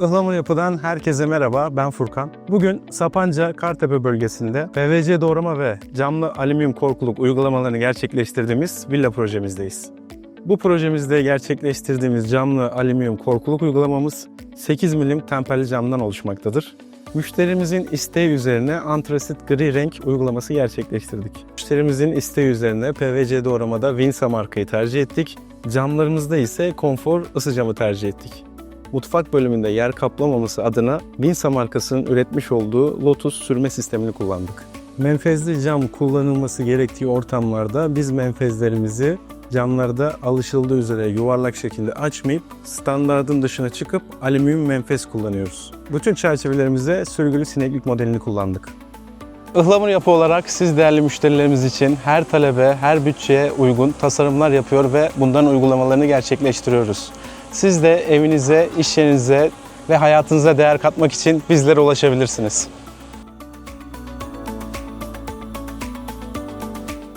Ihlamur Yapı'dan herkese merhaba, ben Furkan. Bugün Sapanca, Kartepe bölgesinde PVC doğrama ve camlı alüminyum korkuluk uygulamalarını gerçekleştirdiğimiz villa projemizdeyiz. Bu projemizde gerçekleştirdiğimiz camlı alüminyum korkuluk uygulamamız 8 milim temperli camdan oluşmaktadır. Müşterimizin isteği üzerine antrasit gri renk uygulaması gerçekleştirdik. Müşterimizin isteği üzerine PVC doğramada Vinsa markayı tercih ettik. Camlarımızda ise konfor ısı camı tercih ettik. Mutfak bölümünde yer kaplamaması adına Vinsa markasının üretmiş olduğu Lotus sürme sistemini kullandık. Menfezli cam kullanılması gerektiği ortamlarda biz menfezlerimizi camlarda alışıldığı üzere yuvarlak şekilde açmayıp standardın dışına çıkıp alüminyum menfez kullanıyoruz. Bütün çerçevelerimize sürgülü sineklik modelini kullandık. Ihlamur yapı olarak siz değerli müşterilerimiz için her talebe, her bütçeye uygun tasarımlar yapıyor ve bundan uygulamalarını gerçekleştiriyoruz. Siz de evinize, iş yerinize ve hayatınıza değer katmak için bizlere ulaşabilirsiniz.